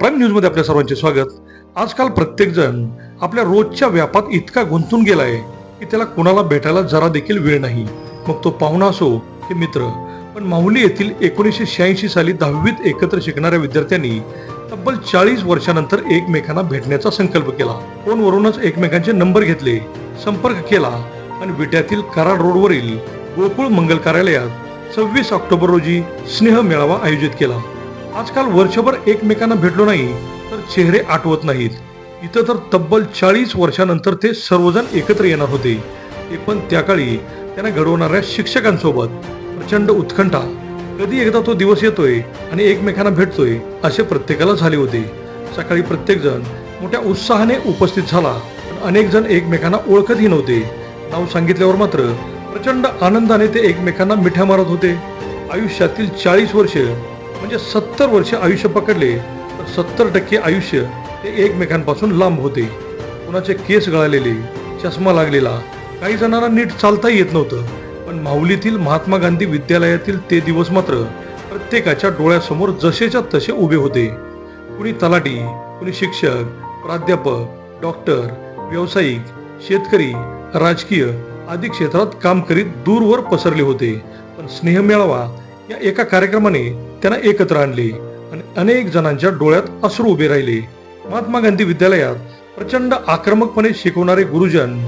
Prime न्यूजमध्ये आपल्या सर्वांचे स्वागत. आजकाल प्रत्येकजण आपल्या रोजच्या व्यापात इतका गुंतून गेलाय की त्याला कुणाला भेटायला जरा देखील वेळ नाही. मग तो पाहुणा असो की मित्र. पण माहुली येथील एकोणीसशे शहाऐंशी साली दहावीत एकत्र शिकणाऱ्या विद्यार्थ्यांनी तब्बल चाळीस वर्षानंतर एकमेकांना भेटण्याचा संकल्प केला. फोनवरूनच एकमेकांचे नंबर घेतले संपर्क केला आणि विट्यातील कराड रोडवरील गोकुळ मंगल कार्यालयात सव्वीस ऑक्टोबर रोजी स्नेह मेळावा आयोजित केला. आजकाल वर्षभर एकमेकांना भेटलो नाही तर चेहरे आठवत नाहीत. इथं तर तब्बल चाळीस वर्षानंतर ते सर्वजण एकत्र येणार होते. ते पण त्या काळी त्यांना घडवणाऱ्या शिक्षकांसोबत प्रचंड उत्कंठा. कधी एकदा तो दिवस येतोय आणि एकमेकांना भेटतोय असे प्रत्येकाला झाले होते. सकाळी प्रत्येकजण मोठ्या उत्साहाने उपस्थित झाला पण अनेक जण एकमेकांना ओळखतही नव्हते. नाव सांगितल्यावर मात्र प्रचंड आनंदाने ते एकमेकांना मिठ्या मारत होते. आयुष्यातील चाळीस वर्ष म्हणजे सत्तर वर्ष आयुष्य पकडले तर सत्तर टक्के आयुष्य ते एकमेकांपासून लांब होते. कुणाचे केस गळालेले चष्मा लागलेला काही जणांना नीट चालताही येत नव्हतं. पण माऊलीतील महात्मा गांधी विद्यालयातील ते दिवस मात्र प्रत्येकाच्या डोळ्यासमोर जसेच्या तसे उभे होते. कुणी तलाठी कुणी शिक्षक प्राध्यापक डॉक्टर व्यावसायिक शेतकरी राजकीय आदी क्षेत्रात काम करीत दूरवर पसरले होते. पण स्नेहमेळावा या एका कार्यक्रमाने त्यांना एकत्र आणले आणि अनेक जणांच्या डोळ्यात अश्रू उभे राहिले. महात्मा गांधी विद्यालयात प्रचंड आक्रमकपणे शिकवणारे गुरुजन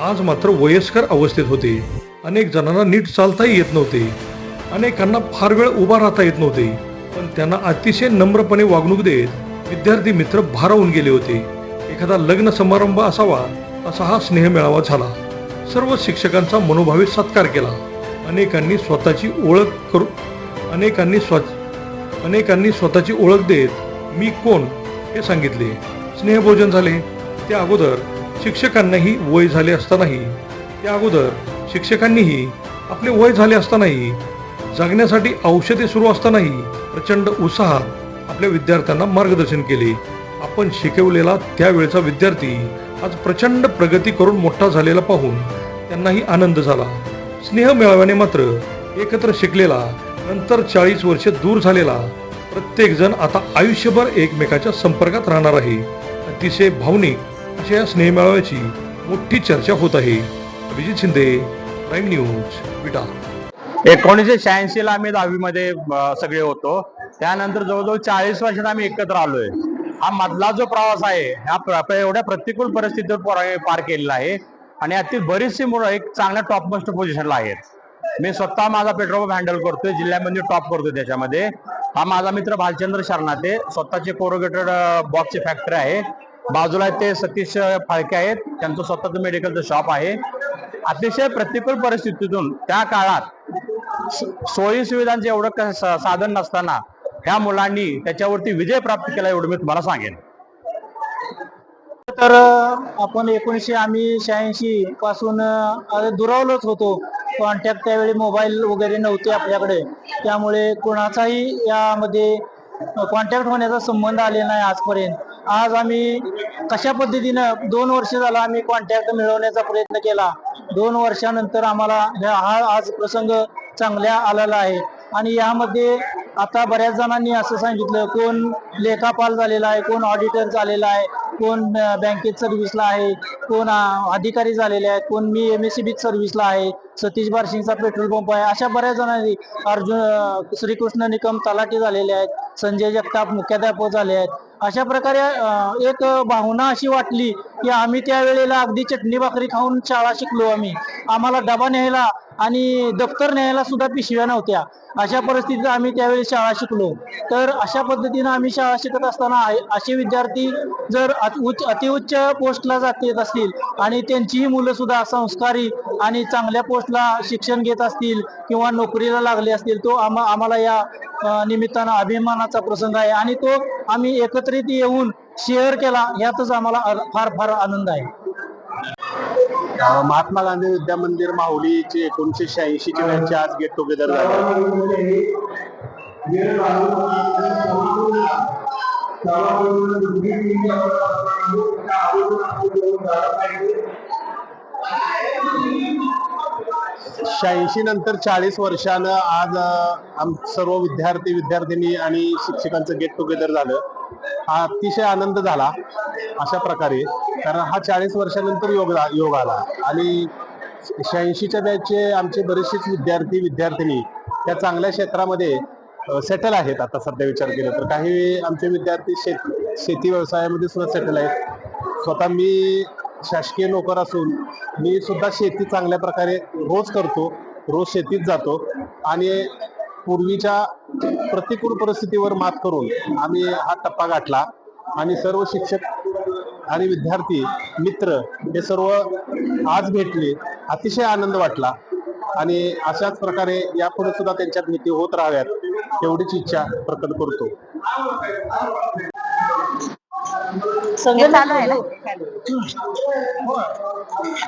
आज मात्र वयस्कर अवस्थेत होते. अनेक जणांना नीट चालताही येत नव्हते. अनेकांना फार वेळ उभा राहता येत नव्हते. पण त्यांना अतिशय नम्रपणे वागणूक देत विद्यार्थी मित्र भारावून गेले होते. एखादा लग्न समारंभ असावा असा हा स्नेह मेळावा झाला. सर्व शिक्षकांचा मनोभावे सत्कार केला. अनेकांनी स्वतःची ओळख करू अनेकांनी स्व अनेकांनी स्वतःची ओळख देत मी कोण हे सांगितले. स्नेहभोजन झाले. त्या अगोदर शिक्षकांनाही वय झाले असतानाही त्या अगोदर शिक्षकांनीही आपले वय झाले असतानाही जगण्यासाठी औषधे सुरू असतानाही प्रचंड उत्साहात आपल्या विद्यार्थ्यांना मार्गदर्शन केले. आपण शिकवलेला त्यावेळचा विद्यार्थी आज प्रचंड प्रगती करून मोठा झालेला पाहून त्यांनाही आनंद झाला. स्नेह मेळाव्याने मात्र एकत्र शिकलेला नंतर चाळीस वर्ष दूर झालेला प्रत्येक जण आता आयुष्यभर एकमेकाच्या संपर्कात राहणार आहे. अतिशय भावनिक अशा या स्नेहमेळाव्याची मोठी चर्चा होत आहे. Abhijit Shinde prime news Vita. एकोणीसशे शहाऐंशी ला आम्ही दहावीमध्ये सगळे होतो. त्यानंतर जवळजवळ चाळीस वर्षात आम्ही एकत्र आलोय. हा मधला जो प्रवास आहे हा एवढ्या प्रतिकूल परिस्थितीवर पार केलेला आहे. आणि अति बरीचशी मुलं एक चांगल्या टॉप मोस्ट पोझिशनला आहेत. मी स्वतः माझा पेट्रोल पंप हँडल करतोय जिल्ह्यामध्ये टॉप करतोय त्याच्यामध्ये. हा माझा मित्र भालचंद्र शरणाते स्वतःचे कोरोगेटेड बॉक्सची फॅक्टरी आहे. बाजूला ते सतीश फाळके आहेत. त्यांचं स्वतःचं मेडिकलचं शॉप आहे. अतिशय प्रतिकूल परिस्थितीतून त्या काळात सोयी सुविधांचे एवढं साधन नसताना ह्या मुलांनी त्याच्यावरती विजय प्राप्त केला एवढं मी तुम्हाला सांगेन. तर आपण एकोणीसशे आम्ही शहाऐंशी पासून दुरावलोच होतो. कॉन्टॅक्ट त्यावेळी मोबाईल वगैरे नव्हते आपल्याकडे. त्यामुळे कोणाचाही यामध्ये कॉन्टॅक्ट होण्याचा संबंध आले नाही आजपर्यंत. आज आम्ही कशा पद्धतीनं दोन वर्ष झाला आम्ही कॉन्टॅक्ट मिळवण्याचा प्रयत्न केला. दोन वर्षानंतर आम्हाला हा आज प्रसंग चांगल्या आलेला आहे. आणि यामध्ये आता बऱ्याच जणांनी असं सांगितलं कोण लेखापाल झालेला आहे कोण ऑडिटर झालेला आहे कोण बँकेत सर्व्हिसला आहे कोण अधिकारी झालेले आहेत कोण मी एम एस सी बीत सर्व्हिसला आहे सतीश बार्शिंगचा पेट्रोल पंप आहे अशा बऱ्याच जणांनी अर्जुन श्रीकृष्ण निकम तलाठी झालेले आहेत संजय जगताप मुख्याध्यापक झाले आहेत अशा प्रकारे एक भावना अशी वाटली की आम्ही त्यावेळेला अगदी चटणी भाकरी खाऊन शाळा शिकलो आम्ही. आम्हाला डबा न्यायला आणि दप्तर न्यायला सुद्धा पिशव्या नव्हत्या. अशा परिस्थितीत आम्ही त्यावेळी शाळा शिकलो. तर अशा पद्धतीनं आम्ही शाळा शिकत असताना असे विद्यार्थी जर अति उच्च अतिउच्च पोस्टला जात येत असतील आणि त्यांचीही मुलं सुद्धा संस्कारी आणि चांगल्या पोस्टला शिक्षण घेत असतील किंवा नोकरीला लागले असतील तो आम्हा आम्हाला या निमित्तानं अभिमानाचा प्रसंग आहे. आणि तो आम्ही एकत्रित येऊन शेअर केला यातच आम्हाला फार फार आनंद आहे. महात्मा गांधी विद्या मंदिर माहुलीचे एकोणीशे शहाऐंशी ची त्यांचे आज गेट टुगेदर झाले. शहाऐंशी नंतर चाळीस वर्षानं आज आम सर्व विद्यार्थी विद्यार्थिनी आणि शिक्षकांचं गेट टुगेदर झालं. हा अतिशय आनंद झाला अशा प्रकारे. कारण हा चाळीस वर्षानंतर योग योग आला. आणि शहाऐंशीच्या बॅचचे आमचे बरेचसेच विद्यार्थी विद्यार्थिनी त्या चांगल्या क्षेत्रामध्ये सेटल आहेत आता सध्या विचार केला तर. काही आमचे विद्यार्थी शेत शेती व्यवसायामध्ये सुद्धा सेटल आहेत. स्वतः मी शासकीय नोकर असून मी सुद्धा शेती चांगल्या प्रकारे रोज करतो रोज शेतीत जातो. आणि पूर्वीच्या प्रतिकूल परिस्थितीवर मात करून आम्ही हा टप्पा गाठला. आणि सर्व शिक्षक आणि विद्यार्थी मित्र हे सर्व आज भेटले. अतिशय आनंद वाटला. आणि अशाच प्रकारे यापुढे सुद्धा त्यांच्यात भेटी होत राहाव्यात एवढीच इच्छा प्रकट करतो. चालू आहे ना?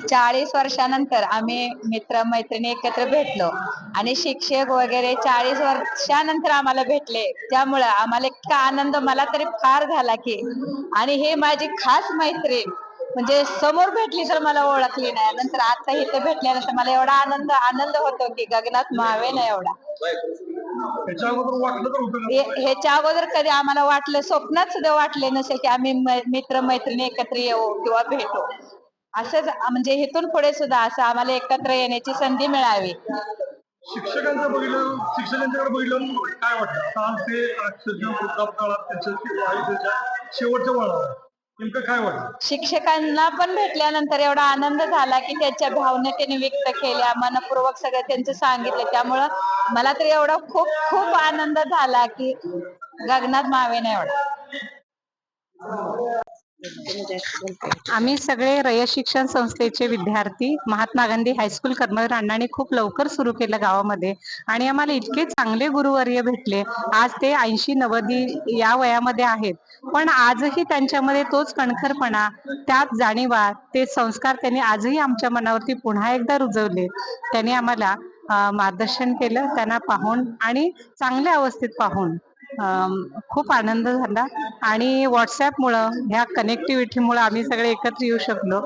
चाळीस वर्षानंतर आम्ही मित्र मैत्रिणी एकत्र भेटलो. आणि शिक्षक वगैरे चाळीस वर्षानंतर आम्हाला भेटले. त्यामुळं आम्हाला इतका आनंद मला तरी फार झाला की आणि हे माझी खास मैत्रीण म्हणजे समोर भेटली तर मला ओळखली नाही नंतर आता इथे भेटल्यानंतर मला एवढा आनंद आनंद होतो की गगनात मावे ना एवढा. त्याच्या अगोदर वाटलं तर होतं का? हे- ह्याच्या अगोदर कधी आम्हाला वाटलं स्वप्नात सुद्धा वाटले नसेल की आम्ही मित्र मैत्रिणी एकत्र येऊ किंवा भेटू असंच म्हणजे इथून पुढे सुद्धा असं आम्हाला एकत्र येण्याची संधी मिळावी शिक्षकांचं बघितलं शिक्षकांच्याकडे बघितलं काय वाटतं आज ते त्यांच्या आयुष्याच्या शेवटच्या वळणावर आहे. नेमकं काय वाटतं शिक्षकांना पण भेटल्यानंतर एवढा आनंद झाला की त्याच्या भावना त्यांनी व्यक्त केल्या मनपूर्वक सगळं त्यांचं सांगितलं. त्यामुळं मला तर एवढा खूप खूप आनंद झाला की गगनात मावेने एवढा. आम्ही सगळे रयत शिक्षण संस्थेचे विद्यार्थी महात्मा गांधी हायस्कूल कर्मवीर अण्णांनी खूप लवकर सुरू केलं गावामध्ये आणि आम्हाला इतके चांगले गुरुवर्य भेटले. आज ते ऐंशी नव्वदी या वयामध्ये आहेत. पण आजही त्यांच्यामध्ये तोच कणखरपणा त्याच जाणीवा ते संस्कार त्यांनी आजही आमच्या मनावरती पुन्हा एकदा रुजवले. त्यांनी आम्हाला मार्गदर्शन केलं त्यांना पाहून आणि चांगल्या अवस्थेत पाहून. खूप आनंद झाला. आणि व्हॉट्सॲपमुळं ह्या कनेक्टिव्हिटीमुळं आम्ही सगळे एकत्र येऊ शकलो.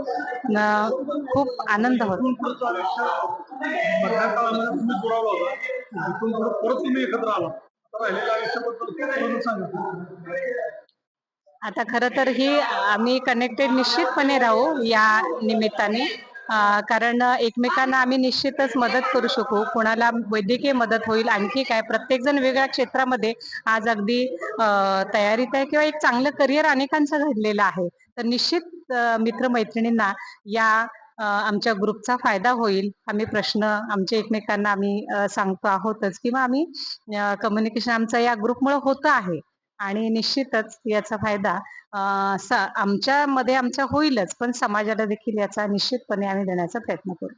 खूप आनंद होतो. आता खरं तर ही आम्ही कनेक्टेड निश्चितपणे राहू या निमित्ताने. कारण एकमेकांना आम्ही निश्चितच मदत करू शकू. कोणाला वैद्यकीय मदत होईल आणखी काय? प्रत्येकजण वेगळ्या क्षेत्रामध्ये आज अगदी तयारीत आहे किंवा एक चांगलं करिअर अनेकांचं घडलेलं आहे. तर निश्चित मित्रमैत्रिणींना या आमच्या ग्रुपचा फायदा होईल. आम्ही प्रश्न आमच्या एकमेकांना आम्ही सांगतो आहोतच किंवा आम्ही कम्युनिकेशन आमचं या ग्रुपमुळे होतं आहे. आणि निश्चितच याचा फायदा आमच्यामध्ये आमच्या होईलच पण समाजाला देखील याचा निश्चितपणे आम्ही देण्याचा प्रयत्न करू.